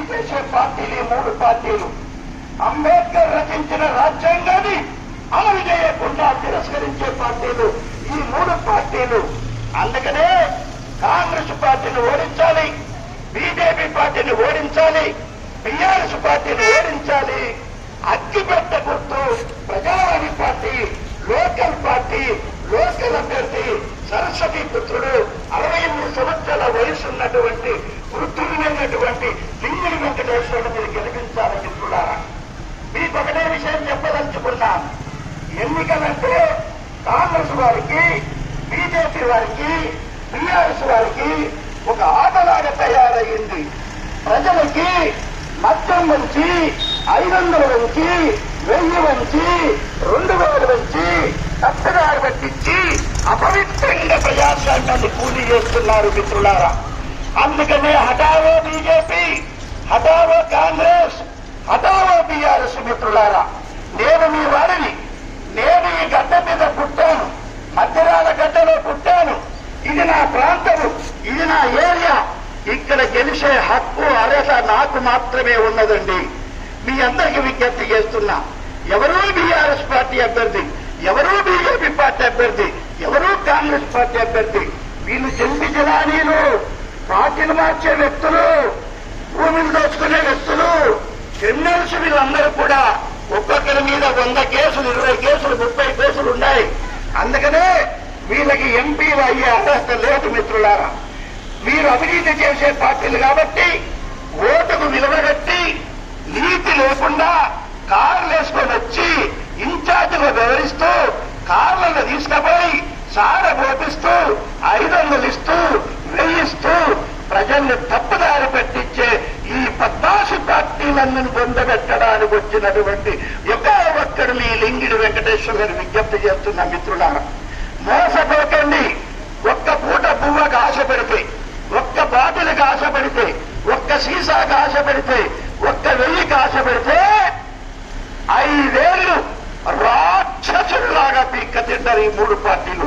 అభివృద్ధి చేసే పార్టీలు మూడు పార్టీలు. అంబేద్కర్ రచించిన రాజ్యాంగాన్ని అమలు చేయకుండా తిరస్కరించే పార్టీలు ఈ మూడు పార్టీలు. అందుకనే కాంగ్రెస్ పార్టీని ఓడించాలి బీజేపీ పార్టీని ఓడించాలి బీఆర్ఎస్ పార్టీని ఓడించాలి. అగ్గిపెట్ట గుర్తు Prajavani party local party local అభ్యర్థి సరస్వతి పుత్రుడు అరవై ఎనిమిది సంవత్సరాల వయసు ఉన్నటువంటి చెప్పదలుచుకున్నాం ఎన్నికలంటే కాంగ్రెస్ వారికి బీజేపీ వారికి బీఆర్ఎస్ వారికి ఒక ఆటలాగా తయారయ్యింది ప్రజలకి మద్యం వంచి ఐదు వందల వంచి వెయ్యి వంచి రెండు వేలు వంచి తప్పదారి పట్టించి అపవిత్రంగా ప్రజాస్వామ్యాన్ని కూలీ చేస్తున్నారు మిత్రులారా. అందుకనే హఠావో బీజేపీ హఠావో కాంగ్రెస్ హఠావో బీఆర్ఎస్ మిత్రులారా. నేను మీ వారిని నేను ఈ గడ్డ మీద పుట్టాను మధ్యరాల గడ్డలో పుట్టాను. ఇది నా ప్రాంతము ఇది నా ఏరియా. ఇక్కడ గెలిచే హక్కు అర్హత నాకు మాత్రమే ఉన్నదండి. మీ అందరికీ విజ్ఞప్తి చేస్తున్నా. ఎవరూ బీఆర్ఎస్ పార్టీ అభ్యర్థి ఎవరూ బీజేపీ పార్టీ అభ్యర్థి ఎవరూ కాంగ్రెస్ పార్టీ అభ్యర్థి వీళ్ళు జంపి జలానీలు పార్టీలు మార్చే వ్యక్తులు భూమిని దోచుకునే వ్యక్తులు క్రిమినల్స్ వీళ్ళందరూ కూడా ఒకరి మీద వంద కేసులు ఇరవై కేసులు ముప్పై కేసులు ఉన్నాయి. అందుకనే వీళ్ళకి ఎంపీలు అయ్యే అర్హత లేదు మిత్రులారా. మీరు అవినీతి చేసే పార్టీలు కాబట్టి ఓటుకు విలువగట్టి నీతి లేకుండా కార్లు వేసుకొని వచ్చి ఇన్ఛార్జిగా వివరిస్తూ కార్లను తీసుకుపోయి సార పోపిస్తూ ఐదు వందలు ఇస్తూ ఆత్మను పొందబెట్టడానికి వచ్చినటువంటి ఒక ఒక్కడు మీ లింగిడి వెంకటేశ్వర గారు విజ్ఞప్తి చేస్తున్న మిత్రులారా మోసపోకండి. ఒక్క పూట పువ్వకు ఆశ పెడితే ఒక్క బాటిల్కి ఆశ పెడితే ఒక్క సీసాకు ఆశ పెడితే ఒక్క వెయ్యికి ఆశ పెడితే ఐదేళ్ళు రాక్షసుల్లాగా పీక్క తింటారు ఈ మూడు